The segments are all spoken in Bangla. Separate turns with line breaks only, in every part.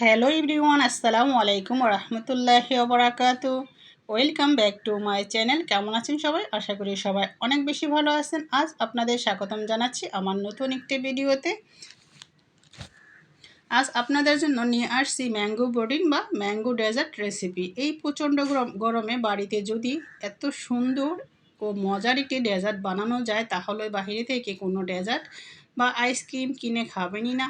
হ্যালো এভরিওয়ান আসসালামু আলাইকুম রহমতুল্লাহি ওবরাকাতু welcome back to my channel কেমন আছেন সবাই? আশা করি সবাই অনেক বেশি ভালো আছেন। আজ আপনাদের স্বাগতম জানাচ্ছি আমার নতুন একটি ভিডিওতে। আজ আপনাদের জন্য নিয়ে আসছি ম্যাঙ্গো বোর্ডিং বা ম্যাঙ্গো ডেজার্ট রেসিপি এই প্রচণ্ড গরমে বাড়িতে যদি এত সুন্দর ও মজার একটি ডেজার্ট বানানো যায়, তাহলে বাহিরে থেকে কোনো ডেজার্ট বা আইসক্রিম কিনে খাবেনই না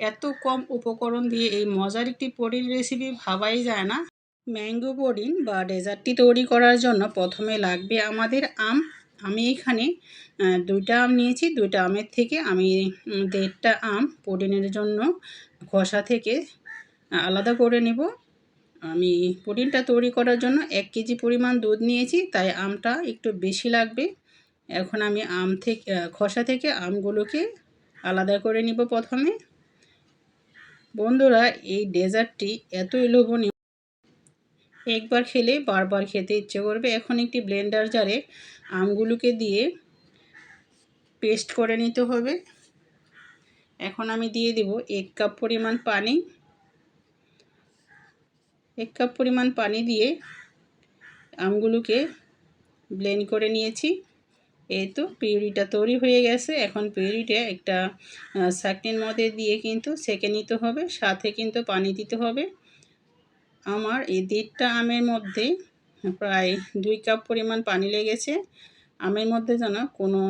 এত কম উপকরণ দিয়ে এই মজার একটি পডিন রেসিপি ভাবাই যায় না। ম্যাঙ্গো পডিন বা ডেজার্টটি তৈরি করার জন্য প্রথমে লাগবে আমাদের আম। আমি এখানে দুইটা আম নিয়েছি। দুইটা আমের থেকে আমি দেড়টা আম পডিনের জন্য খসা থেকে আলাদা করে নেব। আমি পুডিংটা তৈরি করার জন্য এক কেজি পরিমাণ দুধ নিয়েছি, তাই আমটা একটু বেশি লাগবে। এখন আমি আম থেকে খসা থেকে আমগুলোকে আলাদা করে নিব প্রথমে। বন্ধুরা, এই ডেজার্টটি এতই লোভনীয়। একবার খেলে বারবার খেতে ইচ্ছে করবে। এখন একটি ব্লেন্ডার জারে আমগুলোকে দিয়ে পেস্ট করে নিতে হবে। এখন আমি দিয়ে দিব এক কাপ পরিমাণ পানি। এক কাপ পরিমাণ পানি দিয়ে আমগুলোকে ব্লেন্ড করে নিয়েছি। এই তো পিউরিটা তৈরি হয়ে গেছে। এখন পিউরিটা একটা সাকনির মধ্যে দিয়ে কিন্তু সেকে নিতে হবে, সাথে কিন্তু পানি দিতে হবে। আমার এই দেড়টা আমের মধ্যে প্রায় দুই কাপ পরিমাণ পানি লেগেছে। আমের মধ্যে যেন কোনো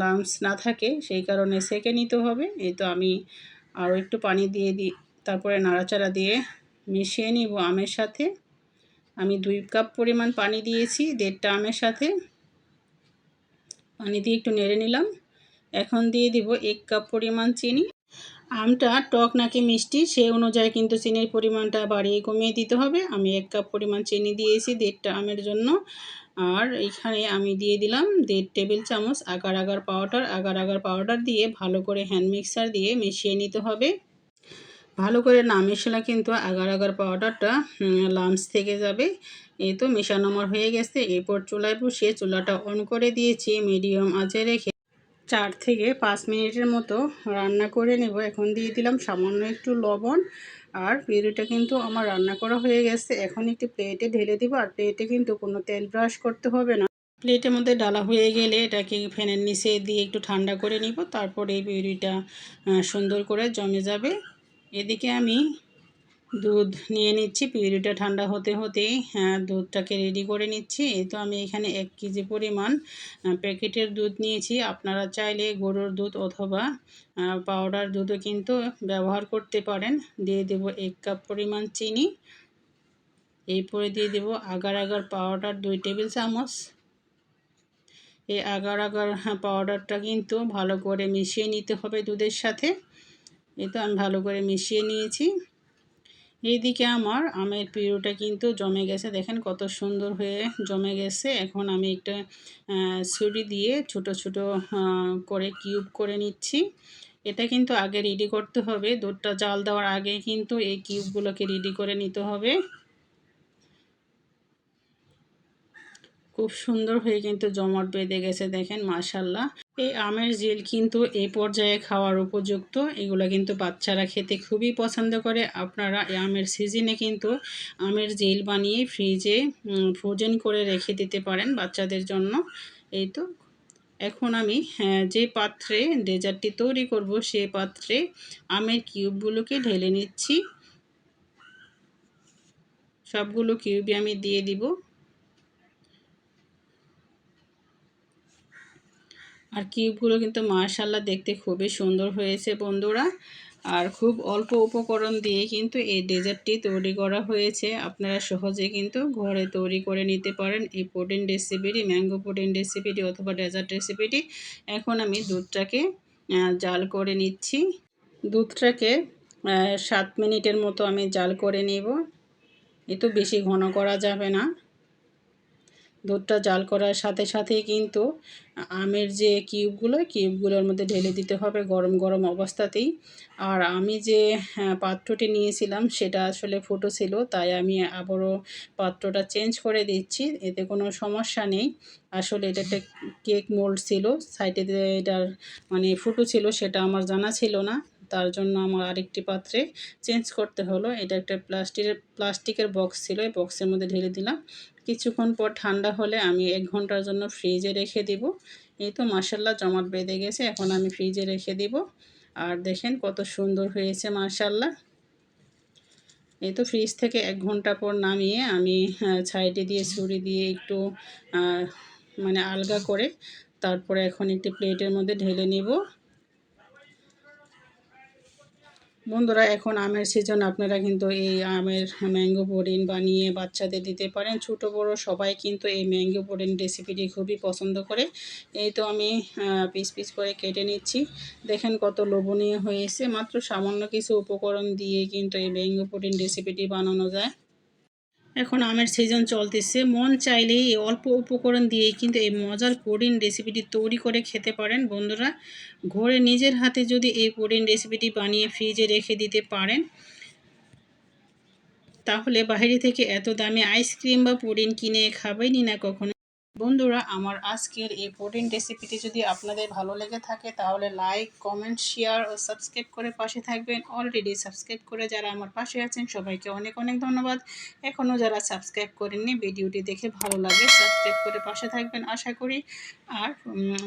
লামস না থাকে, সেই কারণে সেকে নিতে হবে। এই তো আমি আরও একটু পানি দিয়ে দিই তারপরে নাড়াচাড়া দিয়ে মিশিয়ে নিব আমের সাথে। আমি দুই কাপ পরিমাণ পানি দিয়েছি দেড়টা আমের সাথে। পানি দিয়ে একটু নেড়ে নিলাম। এখন দিয়ে দিব এক কাপ পরিমাণ চিনি। আমটা টক নাকি মিষ্টি সেই অনুযায়ী কিন্তু চিনির পরিমাণটা বাড়িয়ে কমিয়ে দিতে হবে। আমি এক কাপ পরিমাণ চিনি দিয়েছি দেড়টা আমের জন্য। আর এখানে আমি দিয়ে দিলাম দেড় টেবিল চামচ agar agar powder. Agar agar powder দিয়ে ভালো করে হ্যান্ড মিক্সার দিয়ে মিশিয়ে নিতে হবে। ভালো করে না মেশালে কিন্তু আগার আগার পাউডারটা লামস থেকে যাবে। এই তো মেশানো আমার হয়ে গেছে। এরপর চুলায় বসিয়ে চুলাটা অন করে দিয়েছি মিডিয়াম আঁচে রেখে। চার থেকে পাঁচ মিনিটের মতো রান্না করে নেব। এখন দিয়ে দিলাম সামান্য একটু লবণ। আর পিউরিটা কিন্তু আমার রান্না করা হয়ে গেছে। এখন একটি প্লেটে ঢেলে দিব। আর প্লেটে কিন্তু কোনো তেল ব্রাশ করতে হবে না। প্লেটের মধ্যে ডালা হয়ে গেলে এটাকে ফ্যানের নিচে দিয়ে একটু ঠান্ডা করে নিব। তারপরে এই পিউরিটা সুন্দর করে জমে যাবে। এদিকে আমি দুধ নিয়ে নিচ্ছি, পিউরিটা ঠান্ডা হতে হতেই হ্যাঁ দুধটাকে রেডি করে নিচ্ছি। তো আমি এখানে এক কেজি পরিমাণ প্যাকেটের দুধ নিয়েছি। আপনারা চাইলে গরুর দুধ অথবা পাউডার দুধও কিন্তু ব্যবহার করতে পারেন। দিয়ে দেব এক কাপ পরিমাণ চিনি। এরপরে দিয়ে দেব আগার আগার পাউডার দুই টেবিল চামচ। এই আগার আগার পাউডারটা কিন্তু ভালো করে মিশিয়ে নিতে হবে দুধের সাথে। এই তো আমি ভালো করে মিশিয়ে নিয়েছি। এইদিকে আমার আমের পিউরিটা কিন্তু জমে গেছে। দেখেন কত সুন্দর হয়ে জমে গেছে। এখন আমি একটা ছুরি দিয়ে ছোট ছোট করে কিউব করে নিচ্ছি। এটা কিন্তু আগে রেডি করতে হবে। দুধটা জাল দেওয়ার আগে কিন্তু এই কিউবগুলোকে রেডি করে নিতে হবে। খুব সুন্দর হয়ে কিন্তু জমাট বেঁধে গেছে দেখেন মাশাল্লাহ এই আমের জেল কিন্তু এই পর্যায়ে খাওয়ার উপযুক্ত এগুলো কিন্তু বাচ্চারা খেতে খুবই পছন্দ করে। আপনারা আমের সিজনে কিন্তু আমের জেল বানিয়ে ফ্রিজে ফ্রোজেন করে রেখে দিতে পারেন বাচ্চাদের জন্য। এই তো এখন আমি হ্যাঁ, যে পাত্রে ডেজার্টটি তৈরি করব সে পাত্রে আমের কিউবগুলোকে ঢেলে নিচ্ছি। সবগুলো কিউবই আমি দিয়ে দিব। আর কিউবগুলো কিন্তু মার্শাল্লাহ দেখতে খুবই সুন্দর হয়েছে বন্ধুরা। আর খুব অল্প উপকরণ দিয়ে কিন্তু এই ডেজার্টটি তৈরি করা হয়েছে। আপনারা সহজে কিন্তু ঘরে তৈরি করে নিতে পারেন এই প্রোটিন রেসিপিটি, ম্যাঙ্গো প্রোটিন রেসিপিটি অথবা ডেজার্ট রেসিপিটি। এখন আমি দুধটাকে জাল করে নিচ্ছি। দুধটাকে সাত মিনিটের মতো আমি জাল করে নিব। এ তো বেশি ঘন করা যাবে না। দুধটা জাল করার সাথে সাথে কিন্তু আমের যে কিউবগুলো কিউবগুলোর মধ্যে ঢেলে দিতে হবে গরম গরম অবস্থাতেই। আর আমি যে হ্যাঁ, পাত্রটি নিয়েছিলাম সেটা আসলে ফুটো ছিল তাই আমি আবারও পাত্রটা চেঞ্জ করে দিচ্ছি এতে কোনো সমস্যা নেই। আসলে এটা একটা কেক মোল্ড ছিল সাইডে এটার মানে ফুটো ছিল সেটা আমার জানা ছিল না। তার জন্য আমার আরেকটি পাত্রে চেঞ্জ করতে হলো। এটা একটা প্লাস্টিকের প্লাস্টিকের বক্স ছিল, এই বক্সের মধ্যে ঢেলে দিলাম। কিছুক্ষণ পর ঠান্ডা হলে আমি এক ঘণ্টার জন্য ফ্রিজে রেখে দিব। এই তো মাসাল্লাহ জমাট বেঁধে গেছে। এখন আমি ফ্রিজে রেখে দিব। আর দেখেন কত সুন্দর হয়েছে মাসাল্লাহ এই তো ফ্রিজ থেকে এক ঘণ্টা পর নামিয়ে আমি ছাইটি দিয়ে, ছুরি দিয়ে একটু মানে আলগা করে তারপরে এখন একটি প্লেটের মধ্যে ঢেলে নিব। বন্ধুরা, এখন আমের সিজন আপনারা কিন্তু এই আমের ম্যাঙ্গো বোরিন বানিয়ে বাচ্চাদের দিতে পারেন। ছোট, বড় সবাই কিন্তু এই ম্যাঙ্গো বোরিন রেসিপিটি খুবই পছন্দ করে। এই তো আমি পিস পিস করে কেটে নিচ্ছি। দেখেন কত লোভনীয় হয়েছে। মাত্র সামান্য কিছু উপকরণ দিয়ে কিন্তু এই ম্যাঙ্গো বোরিন রেসিপিটি বানানো যায়। এখন আমের সিজন চলতেছে। মন চাইলেই অল্প উপকরণ দিয়েই কিন্তু এই মজার পুডিং রেসিপিটি তৈরি করে খেতে পারেন বন্ধুরা। ঘরে নিজের হাতে যদি এই পুডিং রেসিপিটি বানিয়ে ফ্রিজে রেখে দিতে পারেন, তাহলে বাইরে থেকে এত দামে আইসক্রিম বা পুডিং কিনে খাবেনই না কখনো। বন্ধুরা, আমার আজকের এই প্রোটিন রেসিপিটি যদি আপনাদের ভালো লেগে থাকে, তাহলে লাইক কমেন্ট শেয়ার ও সাবস্ক্রাইব করে পাশে থাকবেন। অলরেডি সাবস্ক্রাইব করে যারা আমার পাশে আছেন, সবাইকে অনেক অনেক ধন্যবাদ। এখনও যারা সাবস্ক্রাইব করেননি, ভিডিওটি দেখে ভালো লাগে সাবস্ক্রাইব করে পাশে থাকবেন, আশা করি। আর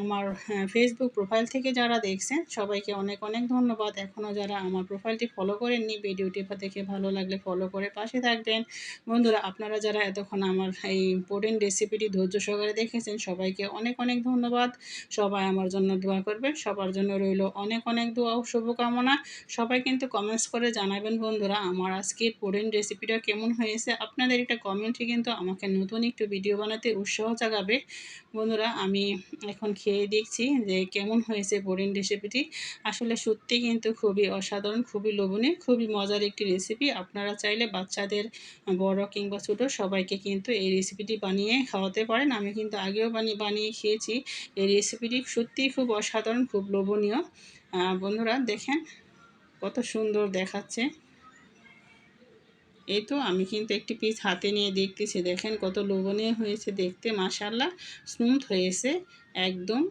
আমার ফেসবুক প্রোফাইল থেকে যারা দেখছেন, সবাইকে অনেক অনেক ধন্যবাদ। এখনও যারা আমার প্রোফাইলটি ফলো করেননি, ভিডিওটি দেখে ভালো লাগলে ফলো করে পাশে থাকবেন। বন্ধুরা, আপনারা যারা এতক্ষণ আমার এই প্রোটিন রেসিপিটি ধৈর্য সহকারে দেখেছেন। সবাইকে অনেক অনেক ধন্যবাদ। সবাই আমার জন্য দোয়া করবে সবার জন্য রইল অনেক অনেক দোয়া ও শুভকামনা। সবাই কিন্তু কমেন্টস করে জানাবেন, বন্ধুরা, আমার আজকে পোড়েন রেসিপিটা কেমন হয়েছে? আপনাদের একটা কমেন্টই কিন্তু আমাকে নতুন একটু ভিডিও বানাতে উৎসাহ জাগাবে। বন্ধুরা, আমি এখন খেয়ে দেখছি যে কেমন হয়েছে পোড়েন রেসিপিটি আসলে সত্যি কিন্তু খুবই অসাধারণ, খুবই লোভনীয়, খুবই মজার একটি রেসিপি আপনারা চাইলে বাচ্চাদের, বড় কিংবা ছোটো, সবাইকে কিন্তু এই রেসিপিটি বানিয়ে খাওয়াতে পারেন। আমি কিন্তু আগেও বানিয়ে বানিয়ে খেয়েছি। এই রেসিপিটি সত্যিই খুব অসাধারণ, খুব লোভনীয়। বন্ধুরা দেখেন কত সুন্দর দেখাচ্ছে। এই তো আমি কিন্তু একটি পিস হাতে নিয়ে দেখতেছি। দেখেন কত লোভনীয় হয়েছে দেখতে মাসাল্লাহ স্মুথ হয়েছে একদম।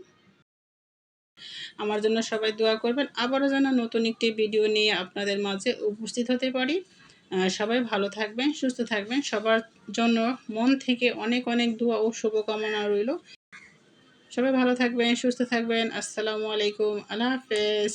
আমার জন্য সবাই দোয়া করবেন। আবারও যেন নতুন একটি ভিডিও নিয়ে আপনাদের মাঝে উপস্থিত হতে পারি। সবাই ভালো থাকবেন, সুস্থ থাকবেন। সবার জন্য মন থেকে অনেক অনেক দোয়া ও শুভকামনা রইল। সবাই ভালো থাকবেন, সুস্থ থাকবেন। আসসালামু আলাইকুম। আল্লাহ হাফেজ।